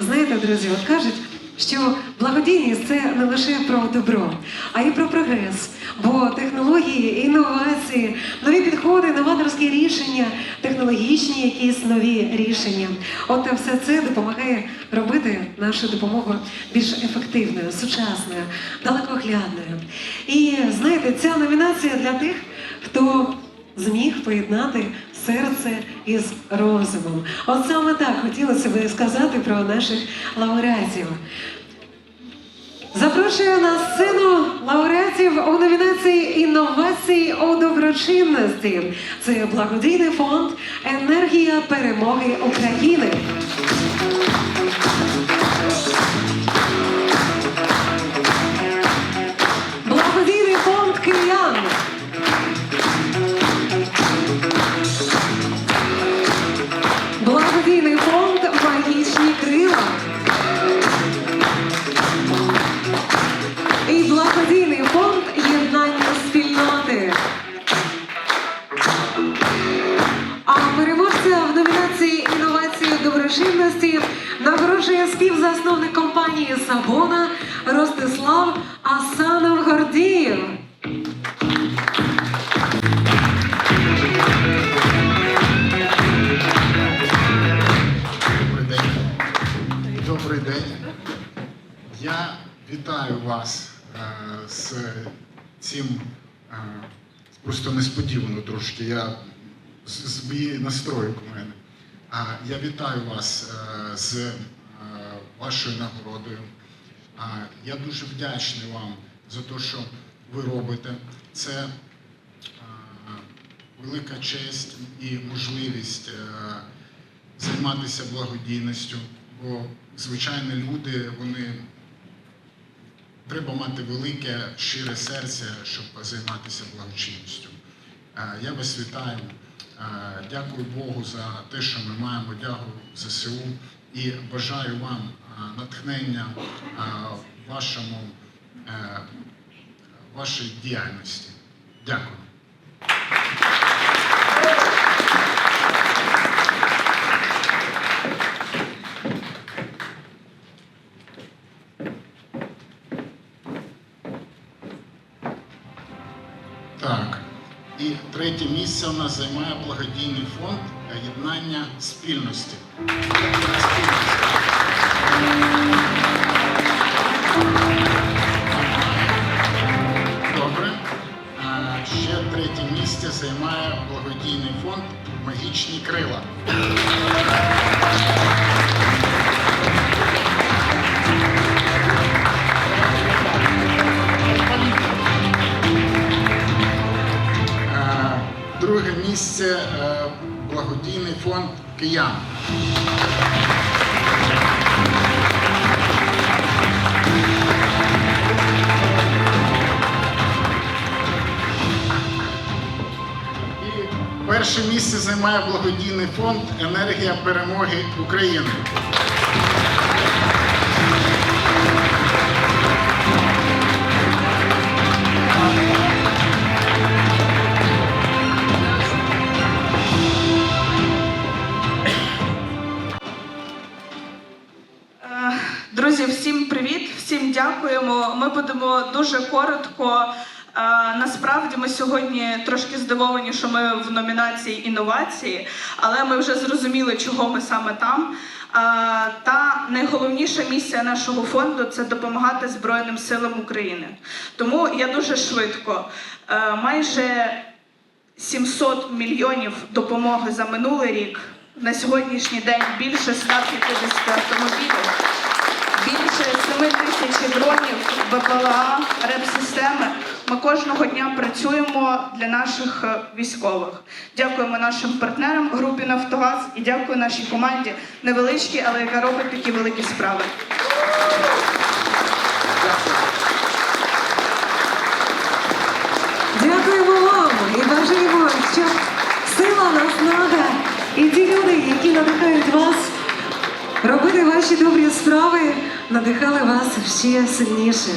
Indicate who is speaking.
Speaker 1: Знаєте, друзі, от кажуть, що благодійність це не лише про добро, а й про прогрес. Бо технології, інновації, нові підходи, новаторські рішення, технологічні якісь нові рішення. От все це допомагає робити нашу допомогу більш ефективною, сучасною, далекоглядною. І знаєте, ця номінація для тих, хто зміг поєднати серце із розумом. От саме так хотілося би сказати про наших лауреатів. Запрошую на сцену лауреатів у номінації інновації у доброчинності. Це благодійний фонд Енергія перемоги України. Нагороджує співзасновник компанії Сабона Ростислав Асанов Гордієв.
Speaker 2: Добрий день. Я вітаю вас е, з цим е, просто несподівано трошки. Я з- збій настроїв у мене. Я вітаю вас е, з е, вашою нагородою. Я дуже вдячний вам за те, що ви робите. Це е, велика честь і можливість займатися благодійністю, бо звичайні люди, вони треба мати велике щире серце, щоб займатися благочинністю. Я вас вітаю. Дякую Богу за те, що ми маємо. Дякую ЗСУ і бажаю вам натхнення вашому, е, вашій діяльності. Дякую. І третє місце у нас займає благодійний фонд єднання спільності. Добре. Ще третє місце займає благодійний фонд Магічні крила. Місце е, благодійний фонд Киян. Перше місце займає благодійний фонд Енергія перемоги України.
Speaker 3: Друзі, всім привіт, всім дякуємо. Ми будемо дуже коротко. Е, Насправді ми сьогодні трошки здивовані, що ми в номінації інновації, але ми вже зрозуміли, чого ми саме там. Е, Та найголовніша місія нашого фонду це допомагати Збройним силам України. Тому я дуже швидко, Е, майже 700 мільйонів допомоги за минулий рік. На сьогоднішній день більше 150 автомобілів, більше 7 тисяч дронів, БПЛА, РЕП-системи. Ми кожного дня працюємо для наших е, військових. Дякуємо нашим партнерам групі Нафтогаз і дякую нашій команді невеличкій, але яка робить такі великі справи.
Speaker 1: Дякуємо вам і бажаємо, щоб сила наснага і ті люди, які надихають вас робити ваші добрі справи, надихали вас ще сильніше.